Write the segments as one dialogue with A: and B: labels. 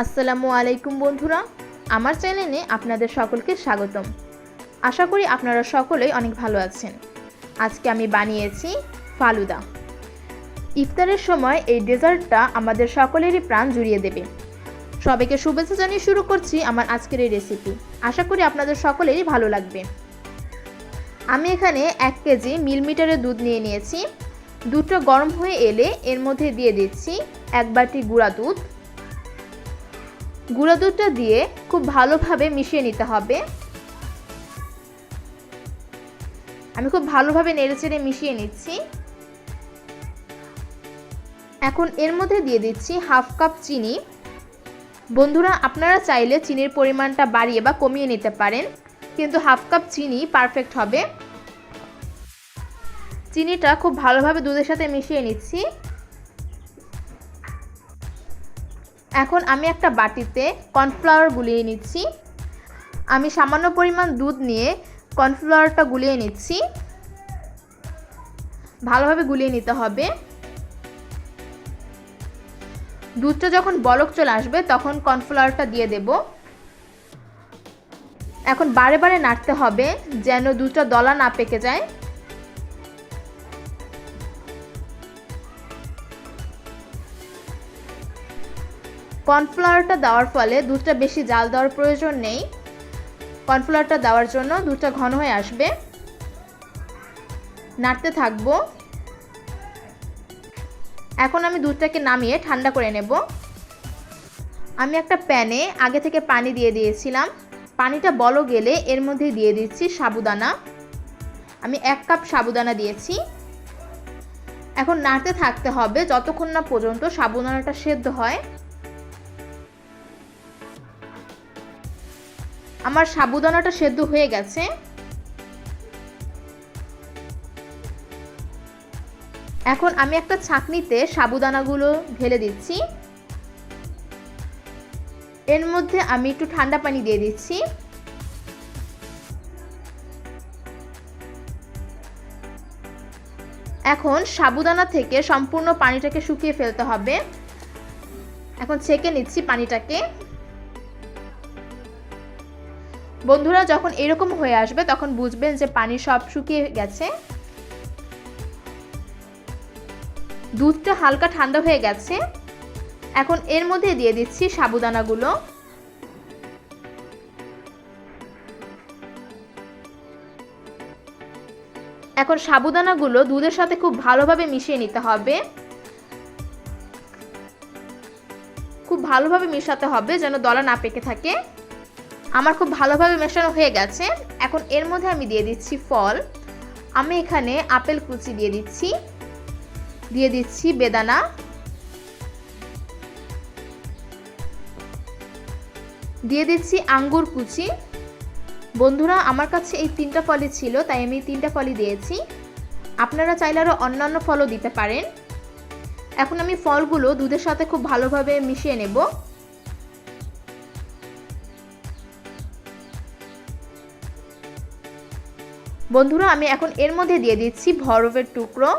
A: আসসালামু আলাইকুম বন্ধুরা, আমার চ্যানেলে আপনাদের সকলকে স্বাগতম। আশা করি আপনারা সকলেই অনেক ভালো আছেন। আজকে আমি বানিয়েছি ফালুদা। ইফতারের সময় এই ডেজার্টটা আমাদের সকলেরই প্রাণ জুড়িয়ে দেবে। সবাইকে শুভেচ্ছা জানিয়ে শুরু করছি আমার আজকের এই রেসিপি আশা করি আপনাদের সকলেরই ভালো লাগবে। আমি এখানে এক কেজি মিলমিটারের দুধ নিয়ে নিয়েছি। দুধটা গরম হয়ে এলে এর মধ্যে দিয়ে দিচ্ছি এক বাটি গুঁড়া দুধ। গুঁড়ো দুধটা দিয়ে খুব ভালোভাবে মিশিয়ে নিতে হবে। আমি খুব ভালোভাবে নেড়েচেড়ে মিশিয়ে নিচ্ছি। এখন এর মধ্যে দিয়ে দিচ্ছি হাফ কাপ চিনি। বন্ধুরা, আপনারা চাইলে চিনির পরিমাণটা বাড়িয়ে বা কমিয়ে নিতে পারেন, কিন্তু হাফ কাপ চিনি পারফেক্ট হবে। চিনিটা খুব ভালোভাবে দুধের সাথে মিশিয়ে নিচ্ছি। এখন আমি একটা বাটিতে কর্নফ্লাওয়ার গুলিয়ে নিচ্ছি। আমি সামান্য পরিমাণ দুধ নিয়ে কর্নফ্লাওয়ারটা গুলিয়ে নিচ্ছি। ভালোভাবে গুলিয়ে নিতে হবে। দুধটা যখন বলক চলে আসবে, তখন কর্নফ্লাওয়ারটা দিয়ে দেব। এখন বারে বারে নাড়তে হবে যেন দুধটা দলা না পেকে যায়। কর্নফ্লাওয়ারটা দেওয়ার ফলে দুধটা বেশি জাল দেওয়ার প্রয়োজন নেই। কর্নফ্লাওয়ারটা দেওয়ার জন্য দুধটা ঘন হয়ে আসবে। নাড়তে থাকব। এখন আমি দুধটাকে নামিয়ে ঠান্ডা করে নেব। আমি একটা প্যানে আগে থেকে পানি দিয়ে দিয়েছিলাম। পানিটা বলো গেলে এর মধ্যে দিয়ে দিচ্ছি সাবুদানা। আমি এক কাপ সাবুদানা দিয়েছি। এখন নাড়তে থাকতে হবে যতক্ষণ না পর্যন্ত সাবুদানাটা সেদ্ধ হয়। আমার সাবুদানাটা সেদ্ধ হয়ে গেছে। এখন আমি একটা ছাঁকনিতে সাবুদানাগুলো ঢেলে দিচ্ছি। এর মধ্যে আমি একটু ঠান্ডা পানি দিয়ে দিচ্ছি। এখন সাবুদানা থেকে সম্পূর্ণ পানিটাকে শুকিয়ে ফেলতে হবে। এখন ছেঁকে নিচ্ছি পানিটাকে। বন্ধুরা, যখন এরকম হয়ে আসবে, তখন বুঝবেন যে পানি সব শুকিয়ে গেছে। দুধটা হালকা ঠান্ডা হয়ে গেছে। এখন এর মধ্যে দিয়ে দিচ্ছি সাবুদানাগুলো। এখন সাবুদানাগুলো দুধের সাথে খুব ভালোভাবে মিশিয়ে নিতে হবে। খুব ভালোভাবে মিশাতে হবে যেন দলা না পেকে থাকে। আমার খুব ভালোভাবে মেশানো হয়ে গেছে। এখন এর মধ্যে আমি দিয়ে দিচ্ছি ফল। আমি এখানে আপেল কুচি দিয়ে দিচ্ছি। দিয়ে দিচ্ছি বেদানা। দিয়ে দিচ্ছি আঙ্গুর কুচি। বন্ধুরা, আমার কাছে এই তিনটা ফলই ছিল, তাই আমি তিনটা ফলই দিয়েছি। আপনারা চাইলে আরও অন্যান্য ফলও দিতে পারেন। এখন আমি ফলগুলো দুধের সাথে খুব ভালোভাবে মিশিয়ে নেব। বন্ধুরা, আমি এখন এর মধ্যে দিয়ে দিচ্ছি বরফের টুকরো।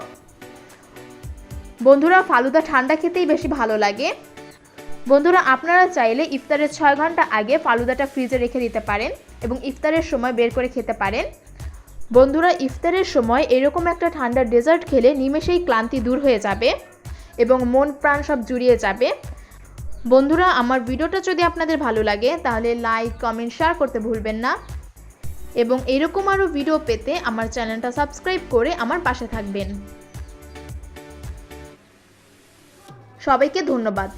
A: বন্ধুরা, ফালুদা ঠান্ডা খেতেই বেশি ভালো লাগে। বন্ধুরা, আপনারা চাইলে ইফতারের ছয় ঘণ্টা আগে ফালুদাটা ফ্রিজে রেখে দিতে পারেন এবং ইফতারের সময় বের করে খেতে পারেন। বন্ধুরা, ইফতারের সময় এরকম একটা ঠান্ডা ডেজার্ট খেলে নিমেষেই ক্লান্তি দূর হয়ে যাবে এবং মন প্রাণ সব জুড়িয়ে যাবে। বন্ধুরা, আমার ভিডিওটা যদি আপনাদের ভালো লাগে, তাহলে লাইক কমেন্ট শেয়ার করতে ভুলবেন না। এবং এরকম আরও ভিডিও পেতে আমার চ্যানেলটা সাবস্ক্রাইব করে আমার পাশে থাকবেন। সবাইকে ধন্যবাদ।